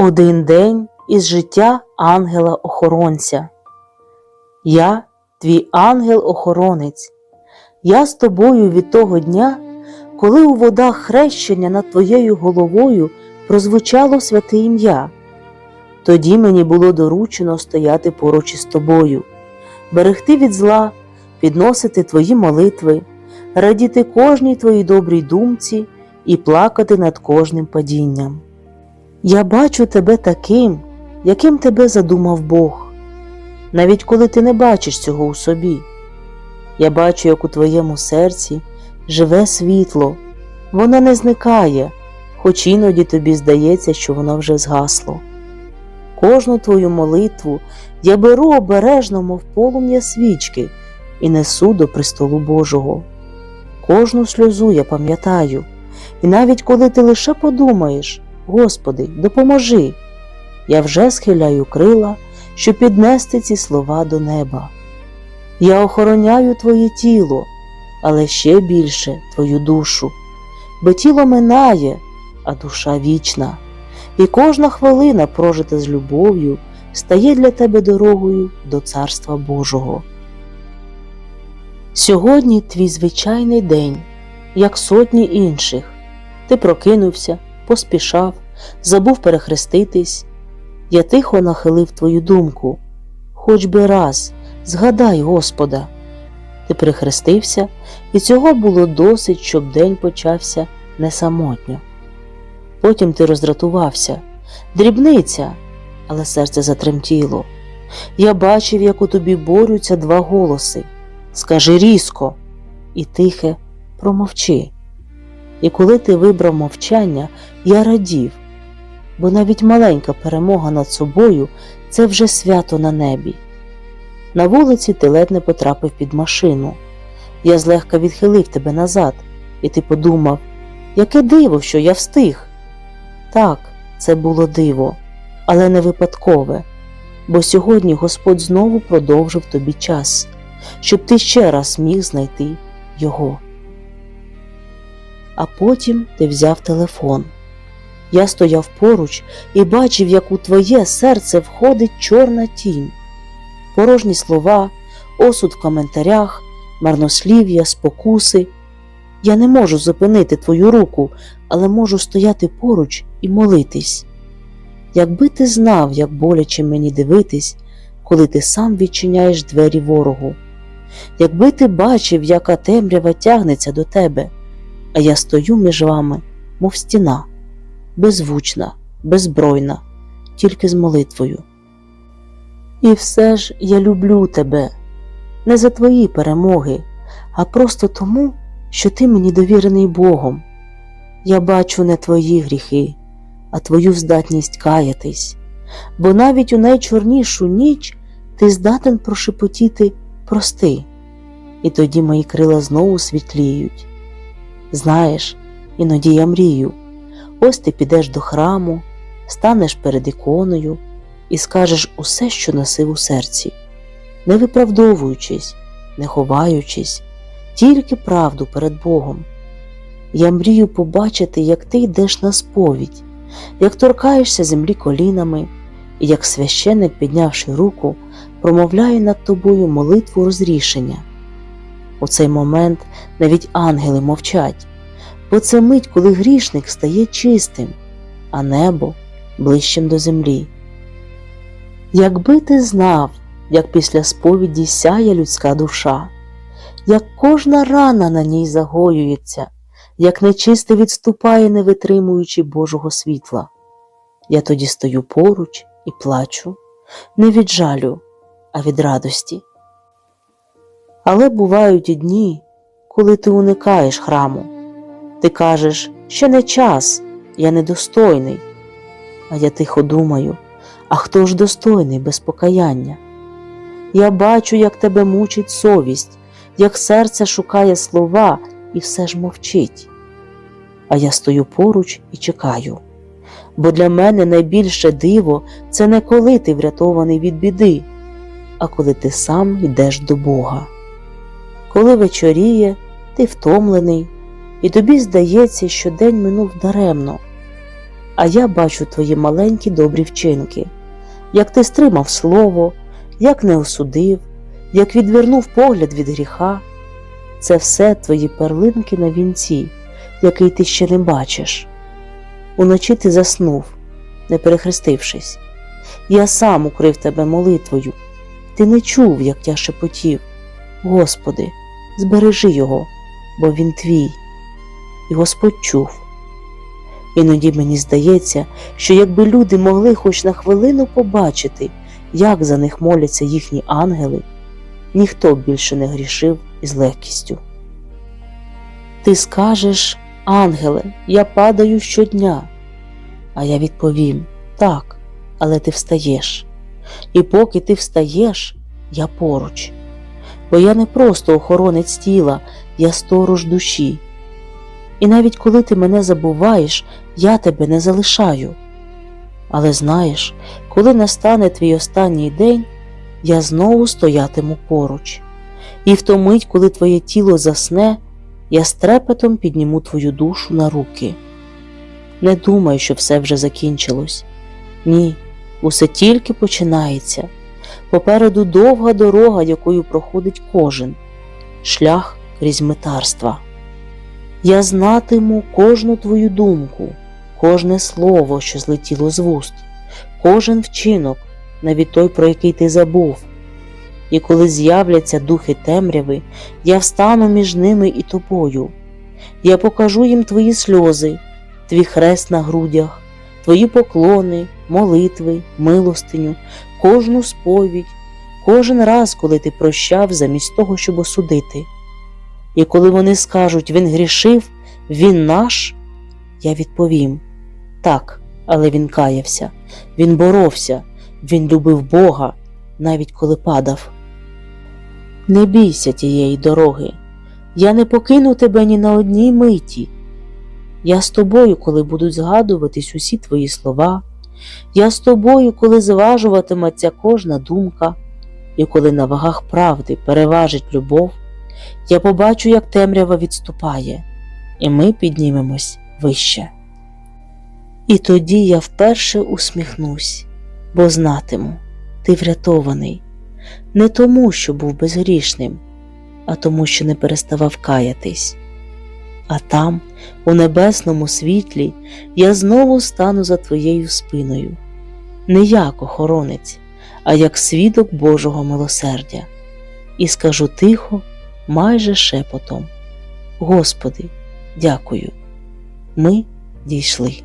Один день із життя ангела-охоронця. Я твій ангел-охоронець. Я з тобою від того дня, коли у водах хрещення над твоєю головою прозвучало святе ім'я. Тоді мені було доручено стояти поруч із тобою, берегти від зла, підносити твої молитви, радіти кожній твоїй добрій думці і плакати над кожним падінням. Я бачу тебе таким, яким тебе задумав Бог, навіть коли ти не бачиш цього у собі. Я бачу, як у твоєму серці живе світло, воно не зникає, хоч іноді тобі здається, що воно вже згасло. Кожну твою молитву я беру обережно, мов полум'я свічки, і несу до престолу Божого. Кожну сльозу я пам'ятаю, і навіть коли ти лише подумаєш, Господи, допоможи, я вже схиляю крила, щоб піднести ці слова до неба. Я охороняю Твоє тіло, але ще більше Твою душу, бо тіло минає, а душа вічна, і кожна хвилина, прожита з любов'ю, стає для тебе дорогою до Царства Божого. Сьогодні твій звичайний день, як сотні інших. Ти прокинувся, поспішав, забув перехреститись. Я тихо нахилив твою думку. Хоч би раз, згадай Господа. Ти перехрестився, і цього було досить, щоб день почався не самотньо. Потім ти роздратувався, дрібниця, але серце затремтіло. Я бачив, як у тобі борються два голоси. Скажи різко і тихе промовчи. І коли ти вибрав мовчання, я радів, бо навіть маленька перемога над собою це вже свято на небі. На вулиці ти ледь не потрапив під машину. Я злегка відхилив тебе назад, і ти подумав, яке диво, що я встиг. Так, це було диво, але не випадкове, бо сьогодні Господь знову продовжив тобі час, щоб ти ще раз міг знайти його. А потім ти взяв телефон. Я стояв поруч і бачив, як у твоє серце входить чорна тінь, порожні слова, осуд в коментарях, марнослів'я, спокуси. Я не можу зупинити твою руку, але можу стояти поруч і молитись. Якби ти знав, як боляче мені дивитись, коли ти сам відчиняєш двері ворогу, якби ти бачив, яка темрява тягнеться до тебе, а я стою між вами, мов стіна, беззвучна, беззбройна, тільки з молитвою. І все ж я люблю тебе, не за твої перемоги, а просто тому, що ти мені довірений Богом. Я бачу не твої гріхи, а твою здатність каятись, бо навіть у найчорнішу ніч ти здатен прошепотіти прости, і тоді мої крила знову світліють. Знаєш, іноді я мрію, ось ти підеш до храму, станеш перед іконою і скажеш усе, що носив у серці, не виправдовуючись, не ховаючись, тільки правду перед Богом. Я мрію побачити, як ти йдеш на сповідь, як торкаєшся землі колінами, і як священник, піднявши руку, промовляє над тобою молитву розрішення. У цей момент навіть ангели мовчать, бо це мить, коли грішник стає чистим, а небо ближчим до землі. Якби ти знав, як після сповіді сяє людська душа, як кожна рана на ній загоюється, як нечисте відступає, не витримуючи Божого світла. Я тоді стою поруч і плачу, не від жалю, а від радості. Але бувають дні, коли ти уникаєш храму. Ти кажеш, ще не час, я недостойний. А я тихо думаю, а хто ж достойний без покаяння? Я бачу, як тебе мучить совість, як серце шукає слова і все ж мовчить. А я стою поруч і чекаю. Бо для мене найбільше диво це не коли ти врятований від біди, а коли ти сам йдеш до Бога. Коли вечоріє, ти втомлений, і тобі здається, що день минув даремно. а я бачу твої маленькі добрі вчинки, як ти стримав слово, як не осудив, як відвернув погляд від гріха. Це все твої перлинки на вінці, який ти ще не бачиш. Уночі ти заснув, не перехрестившись. Я сам укрив тебе молитвою. Ти не чув, як я шепотів. Господи, збережи його, бо він твій. І Господь чув. Іноді мені здається, що якби люди могли хоч на хвилину побачити, як за них моляться їхні ангели, ніхто б більше не грішив із легкістю. Ти скажеш, ангеле, я падаю щодня, а я відповім так, але ти встаєш. І поки ти встаєш, я поруч. Бо я не просто охоронець тіла, я сторож душі. І навіть коли ти мене забуваєш, я тебе не залишаю. Але знаєш, коли настане твій останній день, я знову стоятиму поруч, і в ту мить, коли твоє тіло засне, я з трепетом підніму твою душу на руки. Не думай, що все вже закінчилось. Ні, усе тільки починається. Попереду довга дорога, якою проходить кожен шлях крізь метарства. Я знатиму кожну твою думку, кожне слово, що злетіло з вуст, кожен вчинок, навіть той, про який ти забув. І коли з'являться духи темряви, я встану між ними і тобою. Я покажу їм твої сльози, твій хрест на грудях, твої поклони, молитви, милостиню, кожну сповідь, кожен раз, коли ти прощав замість того, щоб осудити. І коли вони скажуть Він грішив, він наш, я відповім так, але він каявся, він боровся, він любив Бога, навіть коли падав. Не бійся тієї дороги, я не покину тебе ні на одній миті. Я з тобою, коли будуть згадуватись усі твої слова, я з тобою, коли зважуватиметься кожна думка, і коли на вагах правди переважить любов, я побачу, як темрява відступає, і ми піднімемось вище. І тоді я вперше усміхнусь, бо знатиму, ти врятований, не тому, що був безгрішним, а тому, що не переставав каятись. А там, у небесному світлі, я знову стану за твоєю спиною, не як охоронець, а як свідок Божого милосердя, і скажу тихо, майже шепотом: Господи, дякую, ми дійшли.